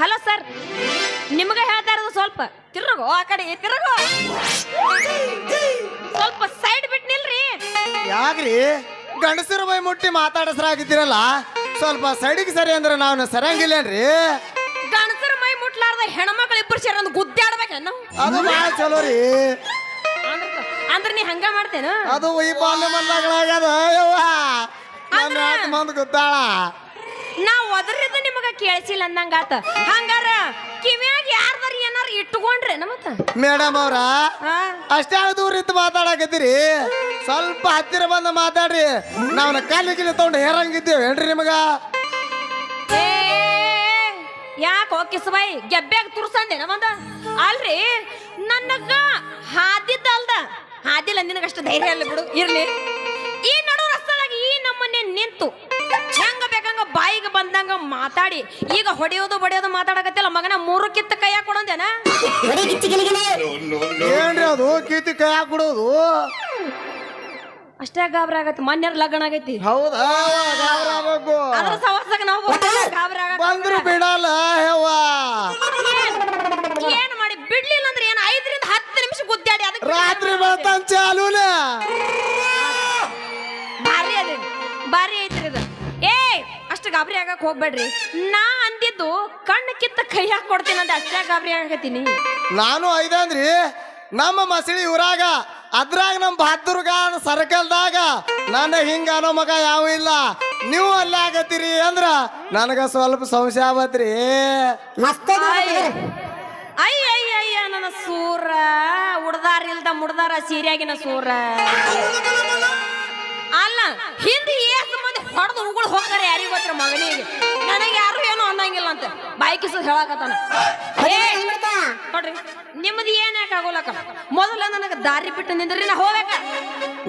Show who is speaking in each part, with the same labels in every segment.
Speaker 1: Hello sir ನಿಮಗೆ ಹೇಳ್ತಾ ಇರೋದು ಸ್ವಲ್ಪ ತಿರುಗೋ ಆ ಕಡೆ ತಿರುಗು. ಸ್ವಲ್ಪ ಸೈಡ್ ಬಿಟ್ ನಿಲ್ರಿ.
Speaker 2: ಯಾಕ್ರಿ? ಗಂಡಸರು ಬೈ ಮುಟ್ಟಿ ಮಾತಾಡಸ್ರಾಗಿದ್ದೀರಲ್ಲ ಸ್ವಲ್ಪ ಸೈಡಿಗೆ ಸರಿ ಅಂದ್ರೆ ನಾವು ಸರಂಗಿಲ್ಲೇನ್ರಿ?
Speaker 1: ಗಂಡಸರು ಮೈ ಮುಟ್ಲಾರ್ದ ಹೆಣ್ಮಕ್ಳು ಇಬ್ಬರು ಸೇರಿ ಒಂದು ಗುದ್ದಾಡ್ಬೇಕೇನು
Speaker 2: ಅದು ಭಾಳ ಚಲೋ ರೀ.
Speaker 1: ಅಂದ್ರ ನೀ ಹಂಗ ಮಾಡ್ತೇನು?
Speaker 2: ಅದು ಈ ಬಾಲ್ಯ ಮಲ್ಲಾಗಳಾಗ್ಯದ. ಯವ್ವ ನನ್ನ
Speaker 1: ಅಂದ್ರ-
Speaker 2: ಮಂದ್ ಗೊತ್ತಾಳ
Speaker 1: ಕೇಳಿಸಿಲ್ಲ ಅಂದಂಗಾತ. ಹಂಗಾರ ಕಿವ್ಯಾಗ ಯಾರ್ದಾರ ಏನಾರ ಇಟ್ಕೊಂಡ್ರೆ ನಮತ್ತ
Speaker 2: ಮೇಡಮ್ ಅವ್ರ ಅಷ್ಟೇ ದೂರ ಇತ್ತು ಮಾತಾಡಕತ್ತೀರಿ. ಸ್ವಲ್ಪ ಹತ್ತಿರ ಬಂದ ಮಾತಾಡ್ರಿ. ನಾವು ಕಾಲಿಗೆ ತಗೊಂಡು ಹೇರಂಗಿದ್ದೇವೆ ಏನ್ರಿ ನಿಮಗ?
Speaker 1: ಏ ಯಾಕೆ ಕಿಸ್ಬಾಯಿ ಗೆಬ್ಬ್ಯಾಗ ತುರ್ಸಂದೆ ನಮ್ಮಂದ ಅಲ್ರಿ ನನಗ ಹಾದಿದ್ದ ಅಲ್ದ? ಹಾದಿಲ್ಲ ನಿನಗಷ್ಟು ಧೈರ್ಯ ಇಲ್ಲ ಬಿಡು ಇರ್ಲಿ. ಈ ನಡು ರಸ್ತೆದಾಗ ಈ ನಮ್ಮನೆ ನಿಂತು. ಮಾತಾಡಿ. ಈಗ ಹೊಡೆಯೋದು ಬಡಿಯೋದು ಮಾತಾಡಕತ್ತಿಲ್ಲ. ಮಗನ ಮೂರು ಕಿತ್ತ ಕೈಯಾಗ ಕೊಡಂದೇನ?
Speaker 2: ಏನ್ರಿ ಅದು? ಕೀತಿ ಕೈ ಹಾಕ್ಬಿಡೋದು
Speaker 1: ಅಷ್ಟೇ ಗಾಬರಿ ಆಗತ್ತೆ. ಮನ್ಯರ್ ಲಗ್ನ ಆಗೈತಿ.
Speaker 2: ಹೌದಾ? ಗಾಬ್ರಿ ಆಗ್ಬೇಕು.
Speaker 1: ಅದ್ರ ಸವಾಸಕ್ಕೆ ನಾವು ಗಾಬರಿ ಆಗ
Speaker 2: ಬಂದ್ರು ಬಿಡಲ್ಲ ಯವ್ವ
Speaker 1: ಏನ್ ಮಾಡಿ ಬಿಡ್ಲಿಲ್ಲ ಅಂದ್ರೆ ಏನ್? ಐದರಿಂದ ಹತ್ತು ನಿಮಿಷ ಗುದ್ದಾಡಿ. ಅದಕ್ಕೆ
Speaker 2: ರಾತ್ರಿ ಬೆಳತಾನ್ ಚಾಲೂನೆ
Speaker 1: ಭಾರಿ ಅದ ಭಾರಿ ಐತ್ರಿ ಇದು. ಏ ಅಷ್ಟು ಗಾಬರಿ ಆಗಕ್ಕೆ ಹೋಗ್ಬೇಡ್ರಿ. ನಾ ಅಂದಿದ್ದು ಕಣ್ಣು ಕಿತ್ತ ಕೈ ಹಾಕಿ ಕೊಡ್ತೀನಿ ಅಂತ ಅಷ್ಟೇ ಗಾಬರಿ ಆಗತ್ತೀನಿ
Speaker 2: ನಾನು ಐದಂದ್ರಿ ನಮ್ಮ ಮಸಳಿ ಊರಾಗ ಅದ್ರಾಗ ನಮ್ಮ ಬಹದ್ದೂರ್ಗ ಸರ್ಕಲ್ದಾಗ ನನ್ನ ಹಿಂಗ ಅನ್ನೋ ಮಗ ಯಾವ ಇಲ್ಲ. ನೀವು ಅಲ್ಲೇ ಆಗತ್ತೀರಿ ಅಂದ್ರ ನನಗ ಸ್ವಲ್ಪ ಸಂಶಯ ಆಗತ್ರಿ
Speaker 1: ಅಯ್ಯ ಅಯ್ಯ ಅಯ್ಯ ನನ್ನ ಸೂರ. ಉಡ್ದಾರ ಇಲ್ದ ಮುಡ್ದಾರ ಸೀರೆಯಾಗಿನ ಸೂರ. ಹೇಳಾಕತ್ತಾನ. ಬಾಯ್ಕಿಸ್ ಹೇಳಕತ್ತಾನ ನೋಡ್ರಿ ನಿಮ್ದು ಏನ್ ಯಾಕೆ ಆಗೋಲಕ್ಕ? ಮೊದಲ ನನಗೆ ದಾರಿ ಬಿಟ್ಟು ನಿಂದ್ರಿ ನಾ ಹೋಗ್ಬೇಕ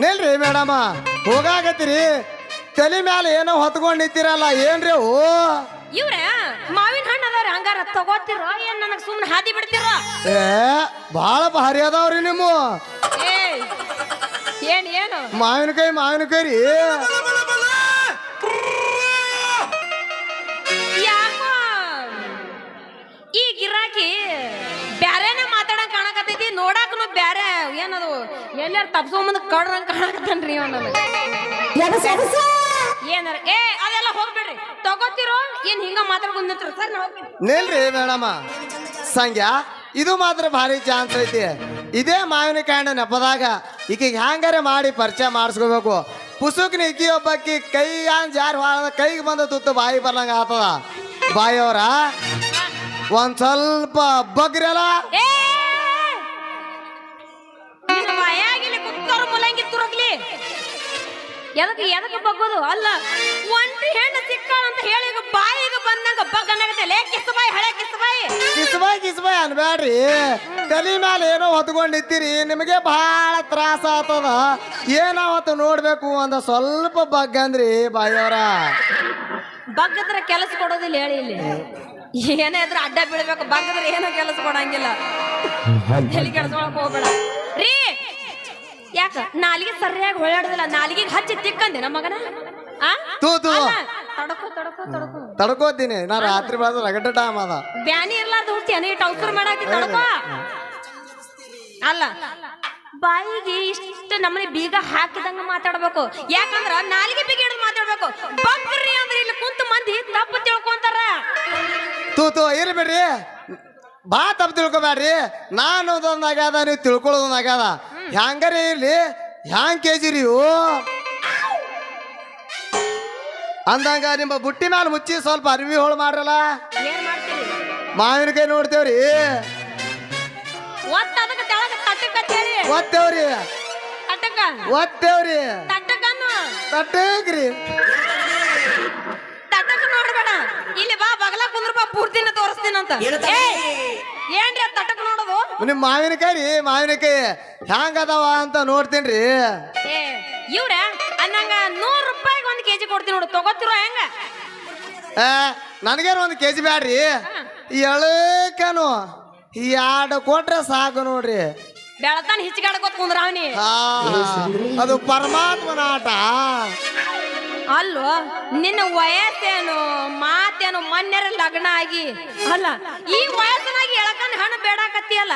Speaker 2: ನಿಲ್ರಿ ಮೇಡಮ ಹೋಗಾಕತ್ತೀರಿ. ತಲೆ ಮ್ಯಾಲ ಏನೋ ಹೊತ್ಕೊಂಡ್ ನಿಂತಿರಲ್ಲ ಏನ್ರಿ ಓ
Speaker 1: ಇವ್ರ ಮಾವಿನ ಹಣ್ಣು ಅದಾವ್ರಿ ಹಂಗಾರ ತಗೋತಿರೋ ಏನ್ ನನಗೆ ಸುಮ್ಮನೆ ಹಾದಿ ಬಿಡ್ತಿರೋ?
Speaker 2: ಏ ಭಾಳ ಭಾರಿ ಅದಾವ್ರಿ ನಿಮ್ಮ.
Speaker 1: ಏ ಏನ್ ಏನು?
Speaker 2: ಮಾವಿನಕಾಯಿ ಮಾವಿನಕಾಯಿ ರೀ.
Speaker 1: ಗಿರಾಕಿ ಬ್ಯಾರೇನ ಮಾತಾಡಂಗ್ ಕಾಣಕತ್ತೈತಿ ನೋಡಾಕನು ಬ್ಯಾರೆ ಏನದು ಎಲ್ಲಾರ ತಪ್ಸೋ ಕಡ್ರಂಗ್ ಕಾಣಕತ್ತನ್ರಿ ಏನಾರ ಏ ಅದೆಲ್ಲ ಹೋಗ್ಬೇಡ್ರಿ. ತಗೋತಿರೋ ಏನ್ ಹಿಂಗ ಮಾತಾಡ್ಕೊಂಡ್ ಸರ್ ನಾ ಹೋಗ್ತೀನಿ.
Speaker 2: ನಿಲ್ರಿ ಮೇಡಮ. ಸಂಗ್ಯಾ ಇದು ಮಾತ್ರ ಭಾರಿ ಚಾನ್ಸ್ ಐತಿ. ಇದೇ ಮಾವಿನಕಾಯಿನ ನೆಪದಾಗ ಈಕಿಗೆ ಹ್ಯಾಂಗಾರೆ ಮಾಡಿ ಪರಿಚಯ ಮಾಡಿಸ್ಕೋಬೇಕು. ಪುಸುಕ್ನ ಇಕ್ಕಿ ಒಬ್ಬಕ್ಕಿ ಕೈ ಯಾನ್ ಜಾರ್ ಹಾಳದ ಕೈಗೆ ಬಂದ ತುತ್ತು ಬಾಯಿ ಬರ್ಲಂಗ ಆತದ ಬಾಯಿಯವರ ಒಂದ್ ಸ್ವಲ್ಪ ಬಗ್ರಲ್ಲ?
Speaker 1: ಎದಕ್ಕೆ ಎದಕ್ಕೆ ಬಗ್ಗೋದು? ಅಲ್ಲ ಒಂಟಿ ಹೆಣ್ಣು ಸಿಕ್ಕಾಳ ಅಂತ ಹೇಳಿ ಈಗ ಬಾಯಿಗೆ ಬಂದಂಗ ಬಗ್ಗನಾಗತ್ತೆ. ಲೇ ಕಿಸ್ ಬಾಯಿ ಹಳೆ ಕಿಸ್ ಬಾಯಿ.
Speaker 2: ಕಿಸಬಾಯಿ ಕಿಸ್ಬಾಯ್ ಅನ್ಬ್ಯಾಡ್ರಿ. ತಲೆ ಮ್ಯಾಲ ಏನೋ ಹೊತ್ಕೊಂಡಿದ್ದೀರಿ ನಿಮಗೆ ಬಹಳ ತ್ರಾಸ ಆತದ ಏನಾವತ್ತು ನೋಡ್ಬೇಕು ಅಂತ ಸ್ವಲ್ಪ ಬಗ್ಗಂದ್ರಿ ಬಾಯಿಯವರ.
Speaker 1: ಬಗ್ಗದ್ರ ಕೆಲಸ ಕೊಡೋದಿಲ್ಲ ಹೇಳಿ ಇಲ್ಲಿ. ಏನೇ ಇದ್ರೆ ಅಡ್ಡ ಬೀಳ್ಬೇಕು. ಬಂಗದ್ರೆ ಏನು ಕೆಲಸ ಕೊಡಂಗಿಲ್ಲ. ತಲೆ ಕೆಡ್ಸ್ಕೊಳಕ್ ಹೋಗ್ಬೇಡ. ರೀ ಯಾಕ? ನಾಲಿಗೆ ಸರಿಯಾಗಿ ಹೊಳ್ಳಾಡುದಿಲ್ಲ ನಾಲಿಗೆ ಹಚ್ಚಿ ತಿಕ್ಕಂದೆ ನಮ್ಮ ಮಗನ. ಆ?
Speaker 2: ತೂ, ತೂ.
Speaker 1: ಅಲ್ಲ, ತಡ್ಕೋ ತಡ್ಕೋ ತಡ್ಕೋ.
Speaker 2: ತಡ್ಕೋತೀನಿ ನಾ ರಾತ್ರಿ ಬೆಳೆದ ರಗಡ ಟೈಮ್ ಅದ.
Speaker 1: ಬ್ಯಾನಿ ಇರ್ಲಾರ್ದ ಹುಟ್ಟಿ ನೀ ಟೌಸರ್ ಮಾಡಾಕಿ ತಡ್ಕೋ. ಅಲ್ಲ ಬಾಯಿಗೆ ಇಷ್ಟ ನಮ್ಮನೆ ಬೀಗ ಹಾಕಿದಂಗ ಮಾತಾಡ್ಬೇಕು. ಯಾಕಂದ್ರ ನಾಲಿಗೆ ಬೀಗ ಹಿಡಿದು ಮಾತಾಡ್ಬೇಕು. ಬಗ್ರಿ
Speaker 2: ತೂ ತೂ ಇರ್ಬೇಡ್ರಿ ಬಿಡ್ರಿ. ಬಾ ತಪ್ಪು ತಿಳ್ಕೊಬ್ಯಾಡ್ರಿ ನಾನು ಆಗ್ಯಾದ ನೀವು ತಿಳ್ಕೊಳ್ಳೋದೊಂದು ಆಗ್ಯಾದ. ಹ್ಯಾಂಗಾರೆ ಇರ್ಲಿ ಹ್ಯಾಂಗ್ ಕೆ ಜಿ ರೀ ಅಂದಂಗ ನಿಮ್ಮ ಬುಟ್ಟಿ ಮ್ಯಾಲ ಮುಚ್ಚಿ ಸ್ವಲ್ಪ ಅರಿವಿ ಹೋಳು ಮಾಡ್ರಲ್ಲ? ಮಾವಿನಕಾಯಿ ನೋಡ್ತೇವ್ರಿ. ಒತ್ತೇವ್ರಿ. ಒತ್ತೇವ್ರಿ.
Speaker 1: ತಟ್ಟಕ್ರಿ
Speaker 2: ತಟ್ಟೇಗ್ರಿ.
Speaker 1: ತಟ್ಟಕ್ಕ ನೋಡ್ಬೇಡ ಇಲ್ಲಿ ಬಾ ಬಗಲ ಕುಂದ್ರ ಬಾ ಪೂರ್ತಿನ ತೋರಿಸ್ತೀನಂತ ಅಂತ. ಏನ್ರಿ ಅದ್ ತಟ್ಟಕ್ ನೋಡೋದು?
Speaker 2: ನಿಮ್ಮ ಮಾವಿನಕಾಯಿ ರೀ ಮಾವಿನಕಾಯಿ. ಹ್ಯಾಂಗ ಅದಾವ ಅಂತ ನೋಡ್ತೇನ್ರಿ
Speaker 1: ಏ ಇವ್ರ ಅನ್ನಂಗ ನೂರ್ ರೂಪಾಯಿಗೆ ಒಂದ್ ಕೆಜಿ ಕೊಡ್ತೀನಿ ನೋಡು. ತಗೋತಿರೋ ಹೆಂಗ?
Speaker 2: ನನಗೇನು ಒಂದು ಕೆ ಜಿ ಬ್ಯಾಡ್ರಿ ಎಳಕನು. ಎರಡು ಕೊಟ್ರೆ ಸಾಕು ನೋಡ್ರಿ.
Speaker 1: ಬೆಳತಾನ ಹಿಚ್ಕಾಡ್ಕೋತ ಕುಂದ್ರ ಅವನಿ
Speaker 2: ಆ, ಅದು ಪರಮಾತ್ಮನ ಆಟ.
Speaker 1: ಅಲ್ವಾ? ನಿನ್ನ ವಯಸ್ಸೇನು ಮಾತೇನು ಮನ್ನೆರ ಲಗ್ನ ಆಗಿ? ಅಲ್ಲ ಈ ವಯಸ್ಸನಾಗಿ ಎಳಕನ್ ಹಣ್ಣು ಬೇಡಾಕತ್ತಿಯಲ್ಲ?